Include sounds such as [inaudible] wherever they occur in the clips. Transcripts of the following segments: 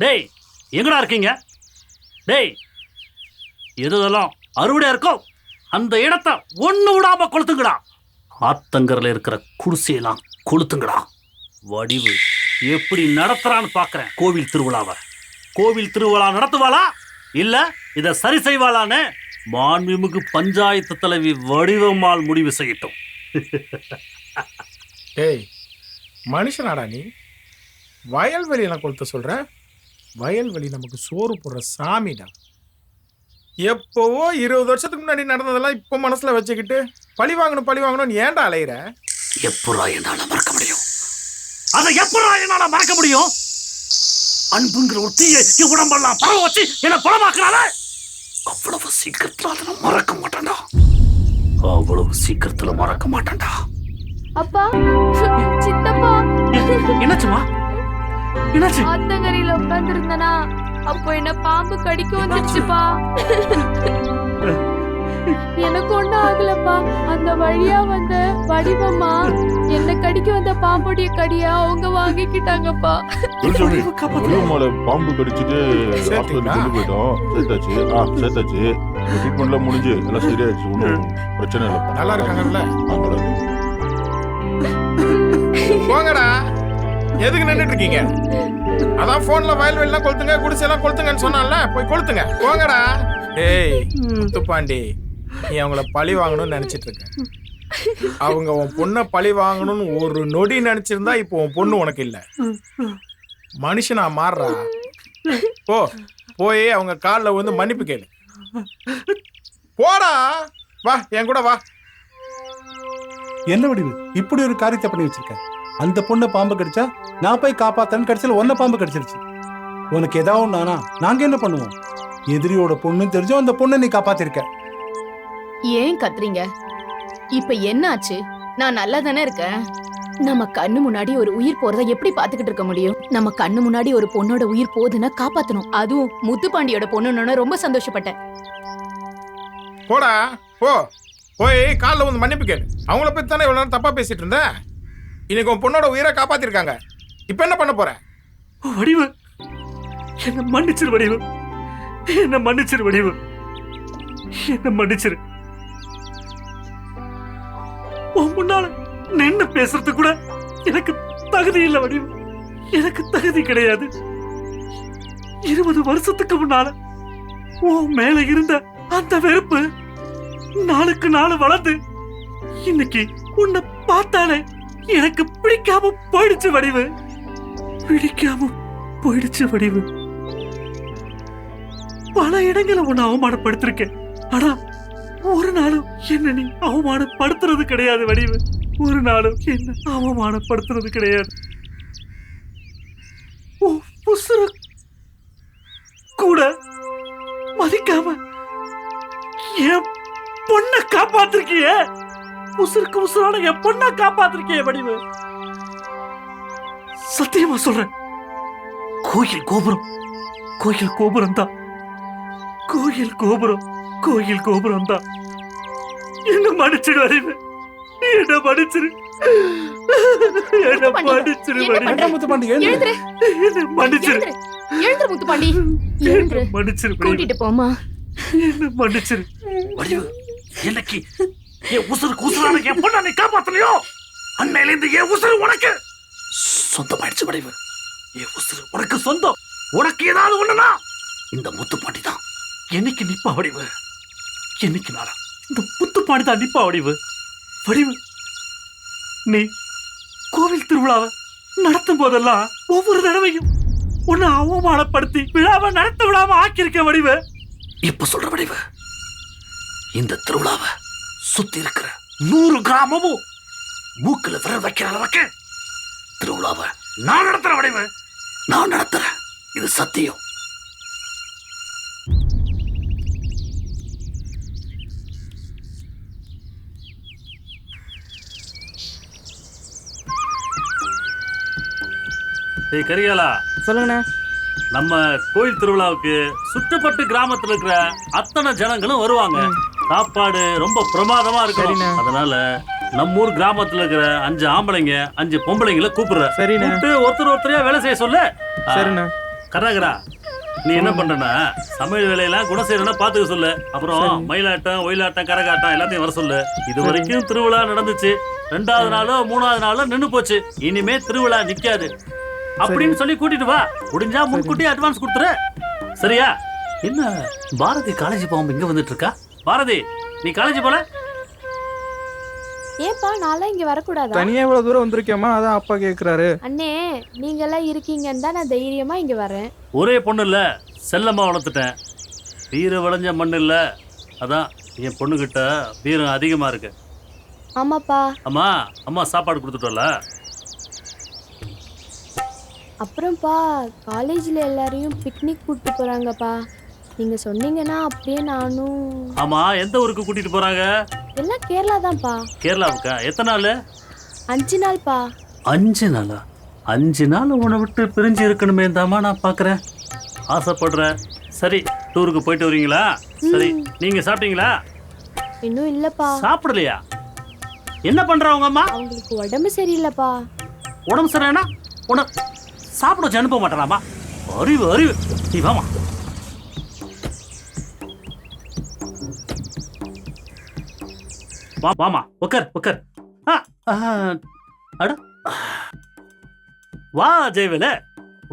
டேய் எங்கடா இருக்கீங்க? டேய் எதுதெல்லாம் அறுவடையா இருக்கோ அந்த இடத்த ஒண்ணு விடாம கொளுத்துங்கடா. ஆத்தங்கரில் இருக்கிற குடிசையெல்லாம் கொளுத்துங்கடா. வடிவு எப்படி நடத்துறான்னு பார்க்குறேன் கோவில் திருவிழாவை. கோவில் திருவிழா நடத்துவாளா? இல்ல இத சரி செய்வாளான்னு மாண்புமிகு பஞ்சாயத்து தலைவி வடிவம்மாள் முடிவு செய்யட்டும். [laughs] டேய் மனுஷனாடா நீ? வயல்வெளியெல்லாம் கொளுத்த சொல்கிறேன் வயல்வெளி நமக்கு சோறு போடுற சாமிடா எப்போவோ இருபது வருஷத்துக்கு முன்னாடி நடந்ததெல்லாம் இப்போ மனசுல வச்சுக்கிட்டு பழி வாங்கணும் பழி வாங்கணும்னு ஏன்டா அலையிற? எப்படா என்னால மறக்க முடியும்? அதை எப்படா என்னால மறக்க முடியும்? அன்புங்கிற ஒரு தீயை உடம்பெல்லாம் பரவ வச்சு என்ன பலமாக்குறால அவ்வளவு சீக்கிரத்துல அதை நான் மறக்க மாட்டேன்டா. அவ்வளவு சீக்கிரத்துல மறக்க மாட்டேன்டா. அப்பா சித்தப்பா. என்னாச்சுமா? என்னாச்சு? ஆத்தங்கரையில உட்கார்ந்து இருந்தனா அப்போ என்ன பாம்பு கடிக்க வந்துருச்சுப்பா. எனக்கு ஒண்ணும் ஆகலப்பா. அந்த வழியா வந்த வடிவம்மா என்ன கடிக்க வந்த பாம்புடைய கடியா அவங்க வாங்கிக்கிட்டாங்கப்பா. உருவமால பாம்பு கடிச்சிட்டு? ஹாஸ்பிட்டல் கொண்டு போயிட்டோம். சேர்த்தாச்சு. ஆ சேர்த்தாச்சு. ட்ரீட்மெண்ட்லாம் முடிஞ்சு எல்லாம் சரியாயிடுச்சு. ஒன்றும் பிரச்சனை இல்லைப்பா நல்லா இருக்காங்கல்ல. போங்கடா. எதுக்கு நின்றுட்டு இருக்கீங்க அதான் போன்ல வயல்வெளிலாம் கொளுத்துங்க குடிசையெல்லாம் கொளுத்துங்கன்னு சொன்னான்ல போய் கொளுத்துங்க. போங்கடா. டேய் முத்துப்பாண்டி நீ அவங்கள பழி வாங்கணும்னு நினைச்சிட்டு இருக்க அவங்க உன் பொண்ணை பழி வாங்கணும்னு ஒரு நொடி நினைச்சிருந்தா இப்போ உன் பொண்ணு உனக்கு இல்ல. மனுஷனா மாறுறா. போ போய் அவங்க காலில் வந்து மன்னிப்பு கேளு. போடா. வா என் கூட வா. என்ன வடிவு? இப்படி ஒரு காரியத்தை பண்ணி வச்சிருக்க? அந்த பொண்ணை பாம்பு கடிச்சா நான் போய் காப்பாத்தேன்னு கடைசியில் ஒன்ன பாம்பு கடிச்சிருச்சு. உனக்கு ஏதாவது ஒண்ணானா நாங்க என்ன பண்ணுவோம்? எதிரியோட பொண்ணுன்னு தெரிஞ்சும் அந்த பொண்ணை நீ காப்பாத்திருக்க. ஏன் கத்துறீங்க? இப்ப என்ன ஆச்சு? நான் நல்லா தானே இருக்கேன். நம்ம கண்ணு முன்னாடி ஒரு உயிர் போறத எப்படி பாத்துக்கிட்டு இருக்க முடியும்? நம்ம கண்ணு முன்னாடி ஒரு பொண்ணோட உயிர் போகுதுன்னா காப்பாத்தணும். அதுவும் முத்துப்பாண்டியோட பொண்ணுன்னு ரொம்ப சந்தோஷப்பட்டேன். போடா போ. போய் காலில் வந்து மன்னிப்பு கேளு. அவங்கள பத்தி தானே இவ்வளோ நேரம் தப்பா பேசிட்டு இருந்தேன்? இன்னைக்கு உன் பொண்ணோட உயிரை காப்பாத்திருக்காங்க. இப்ப என்ன பண்ண போற? வடிவு. என்ன மன்னிச்சிரு வடிவு. என்ன மன்னிச்சிரு வடிவு. என்ன மன்னிச்சிரு. உன் முன்னால நின்னு பேசுறது கூட எனக்கு தகுதி இல்ல வடிவு. எனக்கு தகுதி கிடையாது. இருபது வருஷத்துக்கு முன்னால உன் மேல இருந்த அந்த வெறுப்பு நாளுக்கு நாள் வளர்ந்து இன்னைக்கு உன்னை பார்த்தாலே எனக்கு பிடிக்காம போயிடுச்சு வடிவு. பிடிக்காம போயிடுச்சு வடிவு. பல இடங்களை உன்னை அவமானப்படுத்திருக்கேன். ஆனா ஒரு நாளும் என்ன நீ அவமானப்படுத்துறது கிடையாது வடிவு. ஒரு நாளும் என்ன அவமானப்படுத்துறது கிடையாது. உன் உசுர கூட மதிக்காம என் பொண்ணை காப்பாத்திருக்கியே. உசுருக்கு உசுரான என் பொண்ணை காப்பாத்திருக்கியே வடிவு. சத்தியமா சொல்றேன். கோயில் கோபுரம். கோயில் கோபுரம் தான் கோயில் கோபுரம். கோயில் கோபுரம் தான் என்ன மன்னிச்சிடு வடிவு. என்ன மன்னிச்சிரு என்ன மன்னிச்சிரு வடிவு? என்ன மன்னிச்சிரு எழுந்துரு. முத்துப்பாண்டி. எழுந்துரு. மன்னிச்சிரு கூட்டிட்டு போமா என்ன மன்னிச்சிரு வடிவு எனக்கு என் உசுருக்கு உசுரான என் பொண்ணை நீ காப்பாத்தலையோ அன்னையில இருந்து என் உசுறு உனக்கு? சொந்தமாயிடுச்சு வடிவு. என் உசுறு உனக்கு சொந்தம். உனக்கு ஏதாவது ஒண்ணுனா? இந்த முத்துப்பாண்டி தான். என்னைக்கு நிப்பா வடிவு? என்னைக்கு நாளா? இந்த முத்துப்பாண்டி தான் நிப்பா வடிவு. வடிவு நீ கோவில் திருவிழாவை நடத்தும் போதெல்லாம் ஒவ்வொரு தடவையும் உன்னை அவமானப்படுத்தி விழாவை நடத்த விடாம ஆக்கியிருக்க வடிவு. இப்ப சொல்ற வடிவு இந்த திருவிழாவை சுத்தி இருக்கிற நூறு கிராமமும் மூக்குல விரல் வைக்கிற அளவுக்கு திருவிழாவை நான் நடத்துற வடிவு. நான் நடத்துறேன். இது சத்தியம். ஏய் கரிகாலா. சொல்லுங்கண்ணே. நம்ம கோயில் திருவிழாவுக்கு சுற்றுப்பட்டு கிராமத்துல இருக்கிற அத்தனை ஜனங்களும் வருவாங்க. சாப்பாடு ரொம்ப பிரமாதமா சரிண்ணே. அதனால நம்ம ஊர் கிராமத்துல இருக்கிற அஞ்சு ஆம்பளைங்க அஞ்சு பொம்பளைங்களை கூப்பிடுற. கூப்பிட்டு ஒருத்தர் ஒருத்தரையா வேலை செய்ய சொல்லு. சரிண்ணே. கராகரா நீ என்ன பண்றனா? சமையல் வேலையெல்லாம் குணசேரனா பாத்துக்க சொல்லு. அப்புறம் மயிலாட்டம் ஒயிலாட்டம் கரகாட்டம் எல்லாத்தையும் வர சொல்லு. இது வரைக்கும் திருவிழா நடந்துச்சு. ரெண்டாவது நாளோ மூணாவது நாளோ நின்னு போச்சு. இனிமே திருவிழா நிக்காது. அப்படின்னு சொல்லி கூட்டிட்டு வா. முடிஞ்சா முன்கூட்டியே அட்வான்ஸ் கொடுத்துரு. சரியா? என்ன? பாரதி காலேஜ் போகாம இங்க வந்துட்டு இருக்கா? பாரதி நீ காலேஜ் போல? ஏன்பா நான்லாம் இங்க வரக்கூடாதா? தனியா இவ்வளவு தூரம் வந்திருக்கேம்மா அதான் அப்பா கேக்குறாரு. அண்ணே நீங்க எல்லாம் இருக்கீங்கன்னு தான் நான் தைரியமா இங்க வரேன். ஒரே பொண்ணு இல்ல செல்லம்மா வளர்த்துட்டேன். வீர விளைஞ்ச மண் இல்ல. அதான் என் பொண்ணுகிட்ட வீரம் அதிகமா இருக்கு. ஆமாப்பா. அம்மா அம்மா சாப்பாடு கொடுத்துட்டோம்ல அப்புறம்ப்பா காலேஜ்ல எல்லாரையும் பிக்னிக் கூட்டிட்டு போறாங்கப்பா. நீங்க சொன்னீங்கன்னா அப்படியே நானும் ஆமா எந்த ஊருக்கு கூட்டிட்டு போறாங்க? எல்லாம் கேரளா தான்ப்பா. கேரளாவுக்கா? எத்தனை நாள்? அஞ்சு நாள்ப்பா. அஞ்சு நாளா? அஞ்சு நாள் உன்னை விட்டு பிரிஞ்சு இருக்கணுமே தாமா நான் பாக்குறேன். ஆசைப்படுறேன். சரி டூருக்கு போயிட்டு வரீங்களா? சரி நீங்க சாப்பிட்டீங்களா? இன்னும் இல்லப்பா. சாப்பிடலையா? என்ன பண்ற உங்க அம்மா? அவங்களுக்கு உடம்பு சரியில்லைப்பா. உடம்பு சரியானா உன சாப்பிட வச்சு அனுப்ப மாட்டேனாமா அறிவு அறிவு. நீ வாமா வா வாமா உட்கார் உட்கார் ஆ, ஆ, அட. வா ஜெயவேல.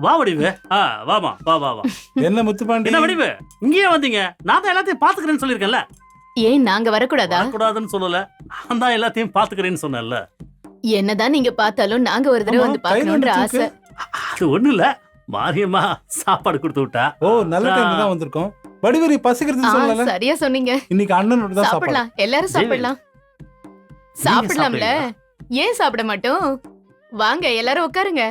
வா வடிவு. ஆ வாமா வா வா வா. என்ன முத்துப்பாண்டி? என்ன வடிவு? இங்கேயே வந்தீங்க. நான் தான் எல்லாத்தையும் பாத்துக்கிறேன்னு சொல்லியிருக்கேன்ல. ஏன் நாங்க வரக்கூடாதா? வரக்கூடாதுன்னு சொல்லல. நான் தான் எல்லாத்தையும் பாத்துக்கிறேன்னு சொன்னேன்ல. என்னதான் நீங்க பார்த்தாலும் நாங்க ஒரு தடவை வந்து பார்க்கணும்ன்ற ஆசை. அது ஒண்ணு இல்ல. மாரியம்மா சாப்பாடு கொடுத்து விட்டா. ஓ நல்ல டைம் தான் வந்திருக்கோம். வடிவரி பசிக்கிறது சொல்லல. சரியா சொன்னீங்க. இன்னைக்கு அண்ணனோட தான் சாப்பாடு. சாப்பிடலாம். எல்லாரும் சாப்பிடலாம். சாப்பிடலாம்ல? ஏன் சாப்பிட மாட்டோம்? வாங்க எல்லாரும் உட்காருங்க.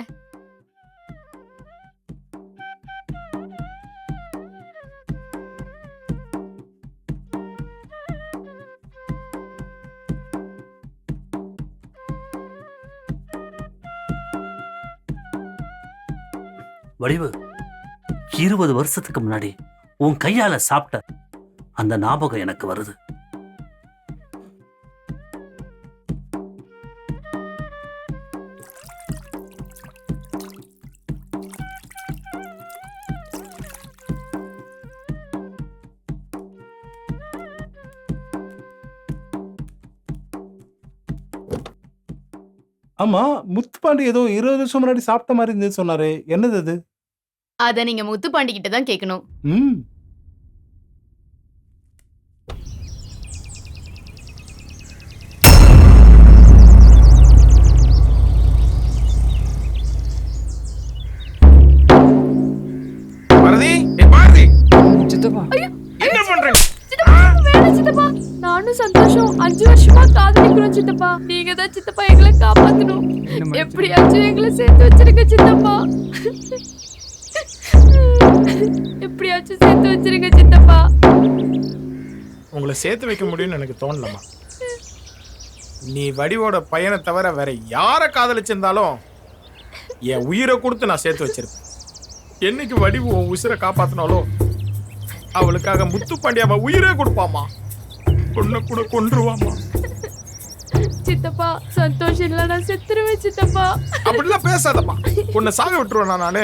வடிவு இருபது வருஷத்துக்கு முன்னாடி உன் கையால சாப்பிட்ட அந்த ஞாபகம் எனக்கு வருது. ஆமா முத்துப்பாண்டி ஏதோ இருபது வருஷம் முன்னாடி சாப்பிட்ட மாதிரி இருந்தது சொன்னாரு. என்னது அது? அத நீங்க முத்துப்பாண்டி கிட்ட தான் கேட்கணும் ம். சித்தப்பா. நீங்க தான் சித்தப்பா எங்களை காப்பாத்தணும். எப்படியாச்சும் எங்களை சேர்த்து வச்சிருங்க சித்தப்பா. எப்படியாச்சும் சேர்த்து வச்சிருங்க சித்தப்பா. உங்களை சேர்த்து வைக்க முடியும்னு எனக்கு தோணலம்மா. நீ வடிவோட பையனை தவிர வேற யாரை காதலிச்சிருந்தாலும் என் உயிரை கொடுத்து நான் சேர்த்து வச்சிருப்பேன். என்னைக்கு வடிவு உன் உசிரை காப்பாத்தினாலோ அவளுக்காக முத்துப்பாண்டி அவன் உயிரே கொடுப்பாமா பொண்ணை கூட கொன்றுவாமா சித்தப்பா சந்தோஷம் இல்ல நான் செத்துருவேன் சித்தப்பா. அப்படிலாம் பேசாதம்மா. உன்னை சாக விட்டுருவேன் நானு?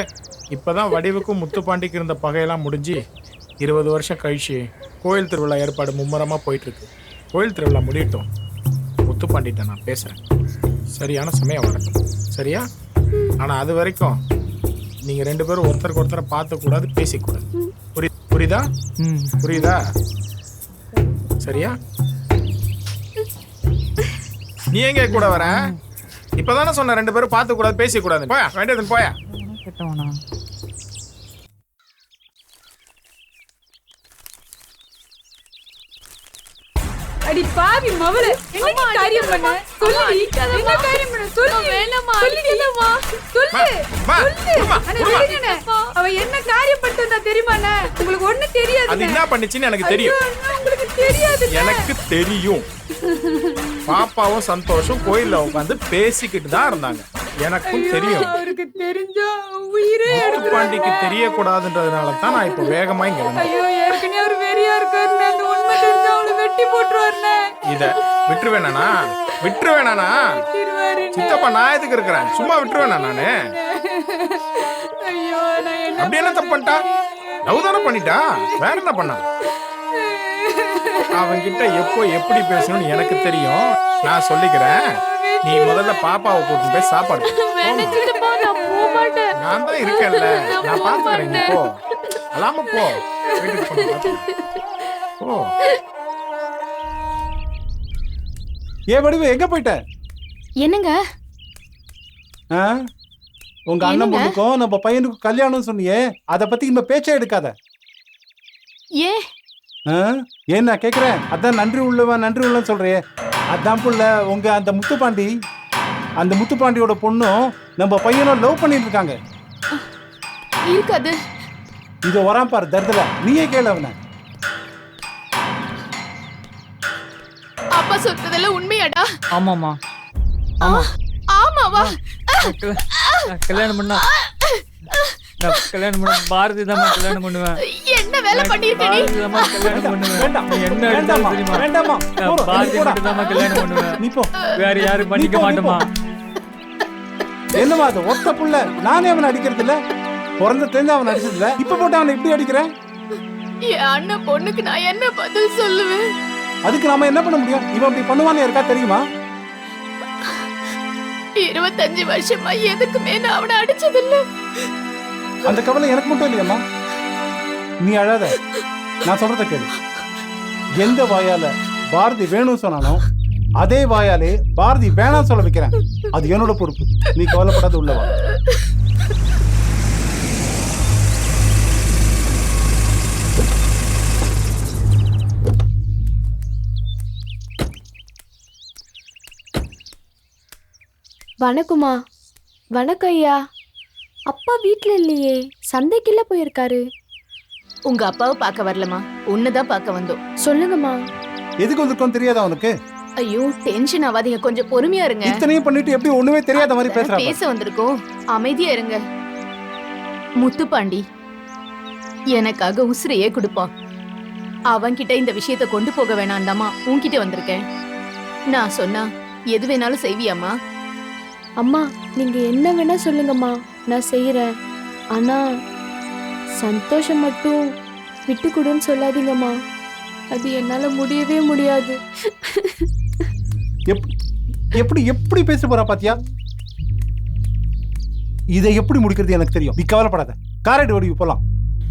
இப்பதான் வடிவுக்கும் முத்துப்பாண்டிக்கு இருந்த பகையெல்லாம் முடிஞ்சு இருபது வருஷம் கழிச்சு கோயில் திருவிழா ஏற்பாடு மும்முரமா போயிட்டு இருக்கு கோயில் திருவிழா முடியட்டும். முத்துப்பாண்டிட்ட நான் பேசுறேன். சரியான சமயம் வரட்டும் சரியா? ஆனா அது வரைக்கும் நீங்க ரெண்டு பேரும் ஒருத்தருக்கு ஒருத்தரை பார்த்த கூடாது பேசிக்கூடாது. புரி புரியுதா? ம். புரியுதா? சரியா? நீ எங்க கூட வர இப்பதானே சொன்ன ரெண்டு பேரும் பார்த்து கூடாது பேச கூடாது போயா. வேண்டியது போயா அடி பாவி மவள. என்ன காரியம் பண்ண? சொல்லி. என்ன காரியம் பண்ண? சொல்லு. வேணாம்மா, சொல்லிக்கலாமா சொல்லு. விடுங்கண்ணே. அவ என்ன காரியம் பண்ணிட்டு தெரியுமாண்ணே உங்களுக்கு ஒண்ணு தெரியாது அது என்ன பண்ணுச்சுன்னு எனக்கு தெரியும். உங்களுக்கு தெரியாது எனக்கு தெரியும். பாப்பாவும் சந்தோஷம் கோயில்ல உட்காந்து பேசிக்கிட்டு தான் இருந்தாங்க. எனக்கும் தெரியும். அவருக்கு தெரிஞ்சா உயிரே. பாண்டிக்கு தெரியக்கூடாதுன்றதுனால தான் நான் இப்போ வேகமா இங்க வந்தேன் ஐயோ ஏற்கனவே அவர் வெறியா இருக்காருண்ணே. அந்த உண்மை தெரிஞ்சா அவளை வெட்டி இத விட்டுருவேனா விட்டுருவேனா. சித்தப்பா நான் எதுக்கு இருக்கிறேன்? சும்மா விட்டுருவேனா நானு? அப்படி என்ன தப்பு பண்ணிட்டா? லவ் தானே பண்ணிட்டா? வேற என்ன பண்ணா? அவன்கிட்ட எப்போ எப்படி பேசணும்னு எனக்கு தெரியும். நான் சொல்லிக்கிறேன். நீ முதல்ல பாப்பாவை கூட்டிட்டு போய் சாப்பாடு நான் தான் இருக்கேன்ல. நான் பாத்துக்கிறேன் போ அலாம போ. வீட்டுக்கு. போ. ஏ வடிவு எங்க போயிட்ட? என்னங்க? ஆ? உங்க அண்ணன் என்னங்க? பொண்ணுக்கும் நம்ம பையனுக்கும் கல்யாணம் சொன்னியே அத பத்தி இந்த பேச்சே எடுக்காத. ஏன் ஆ? ஏன் நான் கேக்குறேன்? அதான் நன்றி உள்ளவன் நன்றி உள்ளவன் சொல்றியே. அதான் புள்ள உங்க அந்த முத்துப்பாண்டி அந்த முத்துப்பாண்டியோட பொண்ணும் நம்ம பையனும் லவ் பண்ணிட்டு இருக்காங்க. இருக்காது. இத வரான் பாரு தர்தல. நீயே கேளு அவனை. அப்பா சொல்றதெல்லாம் உண்மையாடா? ஆமாம்மா. ஆ, ஆமாவா? கல்யாணம் பண்ணா கல்யாணம் பண்ண பாரதி தான் கல்யாணம் பண்ணுவேன். என்ன வேலை பண்ணிருக்க நீ? கல்யாணம் பண்ணுவேன். என்ன வேண்டாமா வேண்டாமா பாரதி தான் கல்யாணம் பண்ணுவேன். நீ போ. வேற யாரும் பண்ணிக்க மாட்டோமா என்னமா அது? ஒத்த புள்ள. நானே அவனை அடிக்கிறது இல்ல பிறந்த தெரிஞ்சு அவன் அடிச்சது இல்ல இப்ப போட்டு அவனை இப்படி அடிக்கிறேன் என் அண்ணன் பொண்ணுக்கு நான் என்ன பதில் சொல்லுவேன்? அதுக்கு நாம என்ன பண்ண முடியும்? இவன் அப்படி பண்ணுவான்னு இருக்கா தெரியுமா? இருபத்தஞ்சு வருஷமா எதுக்குமே நான் அவனை அடிச்சதில்ல. அந்த கவலை எனக்கு மட்டும் இல்லையம்மா. நீ அழாத. நான் சொல்றத கேளு. எந்த வாயால பாரதி வேணும் சொன்னானோ அதே வாயாலே பாரதி வேணாம் சொல்ல வைக்கிறேன். அது என்னோட பொறுப்பு. நீ கவலைப்படாத உள்ளவா வணக்கம்மா வணக்கம். ஐயா அப்பா வீட்ல இல்லையே. சந்தைக்குள்ள போயிருக்காரு. உங்க அப்பாவை பார்க்க வரலமா உன்னதான் பார்க்க வந்தோம். சொல்லுங்கம்மா. எதுக்கு வந்திருக்கோம் தெரியாதா அவனுக்கு ஐயோ டென்ஷன் ஆகாதீங்க கொஞ்சம் பொறுமையா இருங்க. இத்தனையும் பண்ணிட்டு எப்படி ஒண்ணுமே தெரியாத மாதிரி பேசுறா பேச வந்திருக்கோம். அமைதியா இருங்க. முத்துப்பாண்டி எனக்காக உசிரையே கொடுப்பான் அவன்கிட்ட இந்த விஷயத்த கொண்டு போக வேணாண்டாமா உன்கிட்ட வந்திருக்கேன். நான் சொன்னா எது வேணாலும் செய்வியாம்மா? அம்மா நீங்க என்ன வேணா சொல்லுங்கம்மா. நான் செய்யறேன் ஆனா சந்தோஷம் மட்டும் விட்டு கொடுன்னு சொல்லாதீங்கம்மா. அது என்னால முடியவே முடியாது. எப்- எப்படி எப்படி பேச போறா பாத்தியா? இதை எப்படி முடிக்கிறது எனக்கு தெரியும். நீ கவலைப்படாத. காரடி வடிவு போலாம்.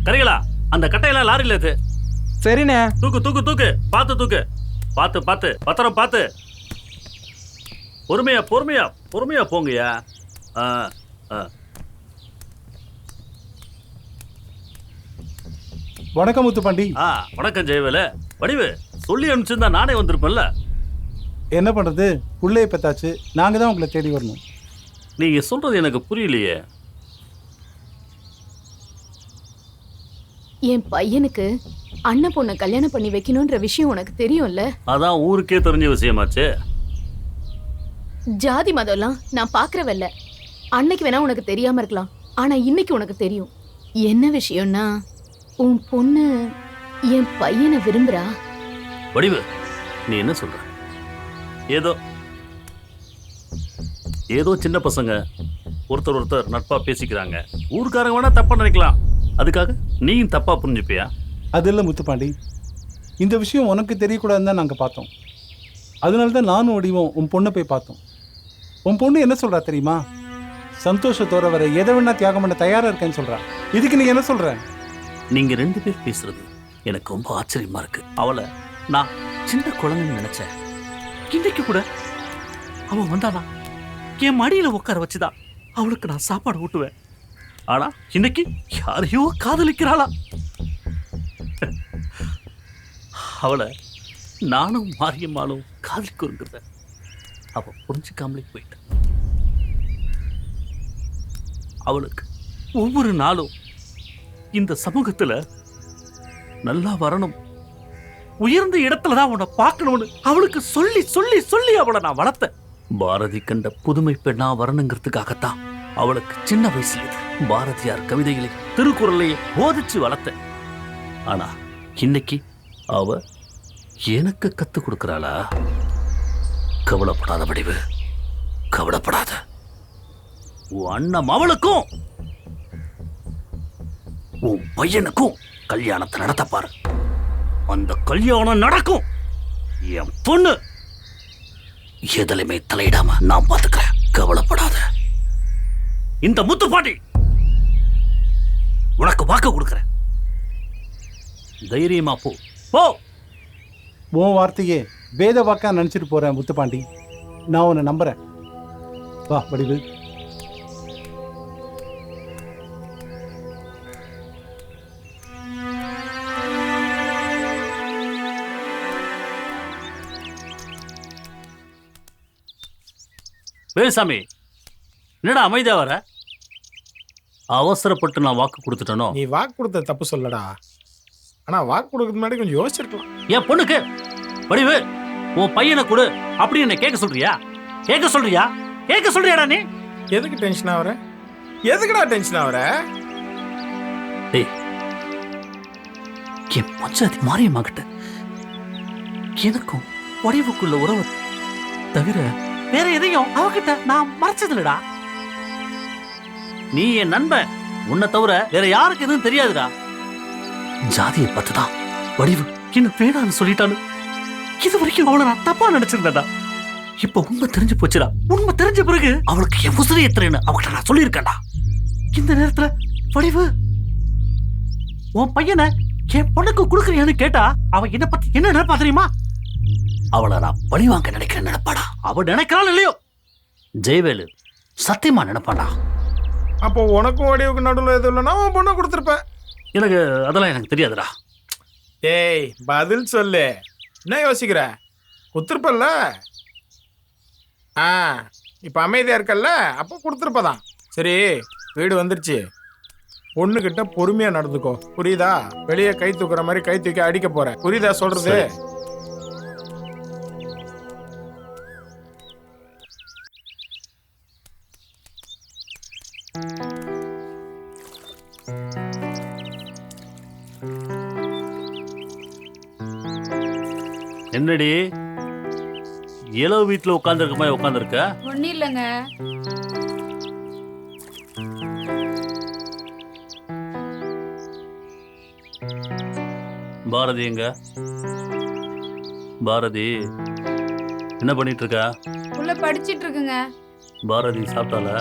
கரிகளா அந்த கட்டையெல்லாம் லாரியில ஏத்து சரிண்ணே. தூக்கு தூக்கு தூக்கு. பார்த்து தூக்கு. பார்த்து பார்த்து. பத்திரம் பார்த்து. பொறுமையா பொறுமையா பொறுமையா போங்கய்யா. ஆ ஆ. வணக்கம் முத்துப்பாண்டி ஆ வணக்கம் ஜெயவேல. வடிவு சொல்லி அனுப்பிச்சிருந்தா நானே வந்திருப்பேன்ல. என்ன பண்றது? புள்ளைய பெத்தாச்சு. நாங்க தான் உங்களை தேடி வரணும். நீங்க சொல்றது எனக்கு புரியலையே. என் பையனுக்கு அண்ணன் பொண்ணை கல்யாணம் பண்ணி வைக்கணும்ன்ற விஷயம் உனக்கு தெரியும்ல? அதான் ஊருக்கே தெரிஞ்ச விஷயமாச்சே. ஜாதி மதம்லாம் நான் பாக்குறவல்ல. அன்னைக்கு வேணா உனக்கு தெரியாம இருக்கலாம். ஆனா இன்னைக்கு உனக்கு தெரியும். என்ன விஷயம்னா உன் பொண்ணு என் பையனை விரும்புறா. வடிவு நீ என்ன சொல்ற? ஏதோ ஏதோ சின்ன பசங்க ஒருத்தர் ஒருத்தர் நட்பா பேசிக்கிறாங்க. ஊருக்காரங்க வேணா தப்பா நினைக்கலாம். அதுக்காக நீயும் தப்பா புரிஞ்சுப்பியா? அது இல்லை முத்துப்பாண்டி. இந்த விஷயம் உனக்கு தெரியக்கூடாதுன்னு தான் நாங்கள் பார்த்தோம். அதனால தான் நானும் வடிவோம் உன் பொண்ணை போய் பார்த்தோம். உன் பொண்ணு என்ன சொல்றா தெரியுமா? சந்தோஷத்தோட வர எதை வேணா தியாகம் பண்ண தயாரா இருக்கேன்னு சொல்றா. இதுக்கு நீ என்ன சொல்ற? நீங்க ரெண்டு பேர் பேசுறது எனக்கு ரொம்ப ஆச்சரியமா இருக்கு. அவளை நான் சின்ன குழந்தைன்னு நினைச்சேன். இன்னைக்கு கூட அவன் வந்தானா? என் மடியில உட்கார வச்சுதான் அவளுக்கு நான் சாப்பாடு ஊட்டுவேன். ஆனா இன்னைக்கு யாரையோ காதலிக்கிறாளா? அவளை நானும் மாரியம்மாளும் காதலிக்கிறோங்கிறத அவ புரிஞ்சுக்காமலே போயிட்டான் அவளுக்கு ஒவ்வொரு நாளும் இந்த சமூகத்துல நல்லா வரணும். உயர்ந்த இடத்துல தான் அவனை பார்க்கணும்னு அவளுக்கு சொல்லி சொல்லி சொல்லி அவளை நான் வளர்த்தேன். பாரதி கண்ட புதுமை பெண்ணா வரணுங்கிறதுக்காகத்தான் அவளுக்கு சின்ன வயசுல பாரதியார் கவிதைகளை திருக்குறளையே போதிச்சு வளர்த்தேன். ஆனா இன்னைக்கு அவ எனக்கு கத்து கொடுக்குறாளா? கவலைப்படாத வடிவு. கவலைப்படாத. உன் அண்ணன் மவளுக்கும் உன் பையனுக்கும் கல்யாணத்தை நடத்த பாரு அந்த கல்யாணம் நடக்கும். என் பொண்ணு எதுலையுமே தலையிடாம நான் பார்த்துக்கிறேன் கவலைப்படாத. இந்த முத்து பாட்டி உனக்கு வாக்கு கொடுக்கறேன். தைரியமா போ. போ. ஓ வார்த்தையே. வேத வாக்கா நினச்சிட்டு போகிறேன் முத்துப்பாண்டி. நான் உன்னை நம்புகிறேன் வா வடிவு வேலுசாமி என்னடா அமைதியா வர? அவசரப்பட்டு நான் வாக்கு கொடுத்துட்டனோ? நீ வாக்கு கொடுத்த தப்பு சொல்லடா. ஆனா வாக்கு கொடுக்கறது முன்னாடி கொஞ்சம் யோசிச்சிருக்கலாம். என் பொண்ணுக்கு? வடிவு உன் பையனை கொடு அப்படி என்ன கேட்க சொல்றியா? கேட்க சொல்றியா? கேட்க சொல்றியாடா நீ? எதுக்கு டென்ஷன் ஆகுற? எதுக்குடா டென்ஷன் ஆகுற? டேய் என் பஞ்சாயத்து மாரியம்மா கிட்ட எனக்கும் வடிவுக்குள்ள உறவு தவிர வேற எதையும் அவகிட்ட நான் மறைச்சதில்லடா. நீ என் நண்பன் உன்னை தவிர வேற யாருக்கு எதுவும் தெரியாதுடா. ஜாதியை பார்த்துதான் வடிவு என்ன வேணான்னு சொல்லிட்டான்னு இது வரைக்கும் அவளை நான் தப்பா நினைச்சிருந்தேன்டா. இப்ப உண்மை தெரிஞ்சு போச்சுடா. உண்மை தெரிஞ்ச பிறகு அவளுக்கு என் உசிரி எத்தனைன்னு அவகிட்ட நான் சொல்லியிருக்கேன்டா. இந்த நேரத்துல வடிவு உன் பையனை என் பொண்ணுக்கு கொடுக்குறியான்னு கேட்டா அவ என்ன பத்தி என்ன நினைப்பா தெரியுமா? அவளை நான் பழி வாங்க நினைக்கிறேன் நினைப்பாடா. அவ நினைக்கிறாள் இல்லையோ? ஜெயவேலு சத்தியமா நினைப்பாடா? அப்போ உனக்கும் வடிவுக்கு நடுவில் எதுவும் இல்லைன்னா உன் பொண்ணை கொடுத்துருப்ப எனக்கு அதெல்லாம் எனக்கு தெரியாதுடா. டேய் பதில் சொல்லு. என்ன யோசிக்கிற? கொடுத்துருப்பல்ல? ஆ இப்போ அமைதியாக இருக்கல்ல? அப்போ கொடுத்துருப்பதான். சரி வீடு வந்துருச்சு. பொண்ணுக்கிட்ட பொறுமையாக நடந்துக்கோ. புரியுதா? வெளியே கை தூக்குற மாதிரி கை தூக்கி அடிக்க போற. புரியுதா சொல்றது? you. என்னடி? இளவு வீட்டுல உட்காந்துருக்க மாதிரி உட்காந்துருக்க ஒன்னும் இல்லைங்க. பாரதி எங்க? பாரதி என்ன பண்ணிட்டு இருக்கா உள்ள படிச்சிட்டு இருக்குங்க பாரதி சாப்பிட்டாளா?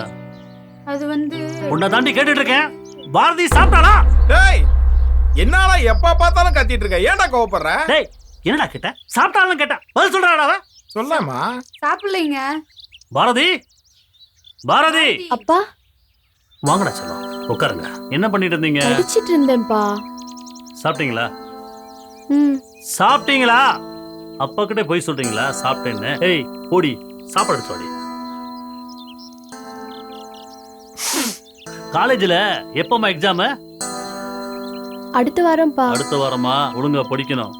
அது வந்து உன்னை தாண்டி கேட்டுட்டு இருக்கேன் பாரதி சாப்பிட்டாளா? டேய் என்னால எப்ப பார்த்தாலும் கத்திட்டு இருக்க ஏன்டா கோவப்படுற? டேய் என்னடா கேட்ட? சாப்பிட்டாலும் கேட்டேன் பதில் சொல்றாடா சொல்லாமா? சாப்பிடலைங்க. பாரதி. பாரதி. அப்பா. வாங்கடா செல்லம் உட்காருங்க. என்ன பண்ணிட்டு இருந்தீங்க? படிச்சிட்டு இருந்தேன்ப்பா. சாப்பிட்டீங்களா? ம். சாப்பிட்டீங்களா? அப்பா கிட்ட போய் சொல்றீங்களா? சாப்பிட்டேன்னு. ஏய் போடி. சாப்பாடு சொல்லி காலேஜ்ல எப்பமா எக்ஸாம் அடுத்த வாரம்ப்பா. அடுத்த வாரமா? ஒழுங்கா படிக்கணும்.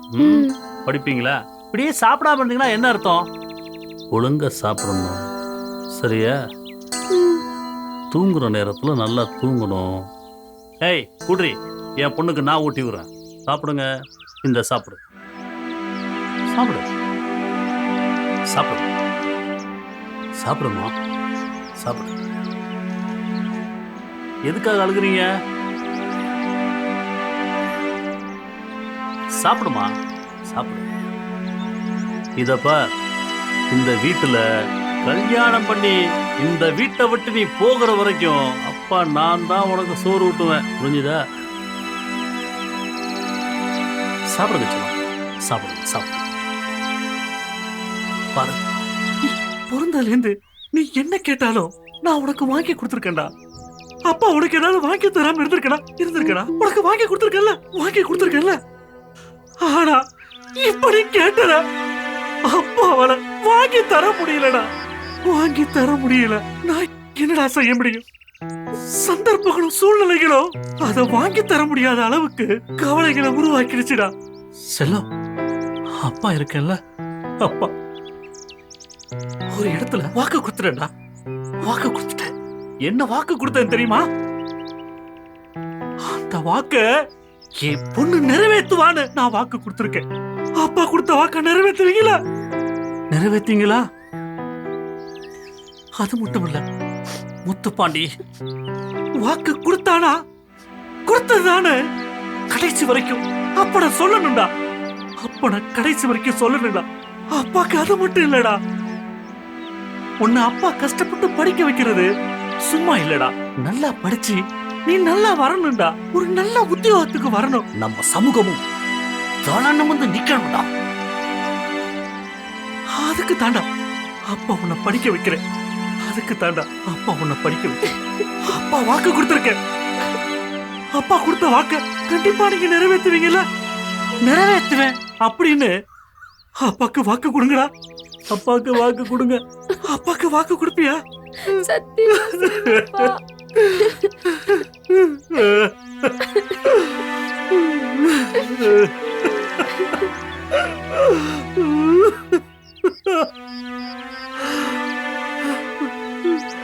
படிப்பீங்களா? இப்படியே சாப்பிடாம இருந்தீங்கன்னா என்ன அர்த்தம்? ஒழுங்கா சாப்பிடணும். சரியா. தூங்குற நேரத்துல நல்லா தூங்கணும். ஏய் குட்ரி என் பொண்ணுக்கு நான் ஊட்டி விடுறேன். சாப்பிடுங்க. இந்த சாப்பிடு. சாப்பிடு. சாப்பிடு. சாப்பிடுமா? சாப்பிடு. எதுக்காக அழுகுறீங்க? சாப்பிடுமா? சாப்பிடு. இதப்ப இந்த வீட்டுல கல்யாணம் பண்ணி இந்த வீட்டை விட்டு நீ போகிற வரைக்கும் அப்பா நான் தான் உனக்கு சோறு ஊட்டுவேன். புரிஞ்சுதா? சாப்பிடுங்க செல்லம். சாப்பிடுங்க சாப்பிடு. பாரு. பிறந்தலேருந்து நீ என்ன கேட்டாலும் நான் உனக்கு வாங்கி கொடுத்துருக்கேன்டா. அப்பா உனக்கு ஏதாவது வாங்கி தராம இருந்திருக்கடா இருந்திருக்கடா உனக்கு வாங்கி கொடுத்துருக்கல வாங்கி கொடுத்துருக்கல ஆனா இப்படி கேட்டற அப்பாவால வாங்கி தர முடியலடா. வாங்கி தர முடியல. நான் என்னடா செய்ய முடியும்? சந்தர்ப்பங்களும் சூழ்நிலைகளும் அதை வாங்கி தர முடியாத அளவுக்கு கவலைகளை உருவாக்கிடுச்சுடா. செல்லம் அப்பா இருக்கேன்ல. அப்பா ஒரு இடத்துல வாக்கு கொடுத்துட்டேன்டா. வாக்கு கொடுத்துட்டேன். என்ன வாக்கு கொடுத்தேன் தெரியுமா? அந்த வாக்க என் பொண்ணு நிறைவேத்துவான்னு நான் வாக்கு கொடுத்துருக்கேன். அப்பா கொடுத்த வாக்க நிறைவேத்துவீங்களா நிறைவேத்தீங்களா அது மட்டும் இல்ல முத்துப்பாண்டி. வாக்கு கொடுத்தானா? கொடுத்ததானே கடைசி வரைக்கும் அப்பட சொல்லணும்டா. அப்பட கடைசி வரைக்கும் சொல்லணும்டா. அப்பாக்கு அது மட்டும் இல்லடா. உன்னை அப்பா கஷ்டப்பட்டு படிக்க வைக்கிறது சும்மா இல்லடா. நல்லா படிச்சு நீ நல்லா வரணும்டா. ஒரு நல்ல உத்தியோகத்துக்கு வரணும். நம்ம சமூகமும் தலை நிமிந்து நிக்கணும்டா. அதுக்கு தாண்டா அப்பா உன்னை படிக்க வைக்கிறேன். அதுக்கு தாண்டா அப்பா உன்னை படிக்க வைக்கிறேன். அப்பா வாக்கு கொடுத்துருக்கேன். அப்பா கொடுத்த வாக்க கண்டிப்பா நீங்க நிறைவேற்றுவீங்கல்ல? நிறைவேற்றுவேன் அப்படின்னு அப்பாக்கு வாக்கு கொடுங்கடா. அப்பாக்கு வாக்கு கொடுங்க. அப்பாக்கு வாக்கு கொடுப்பியா? சத்தியம் [laughs] Mm-hmm.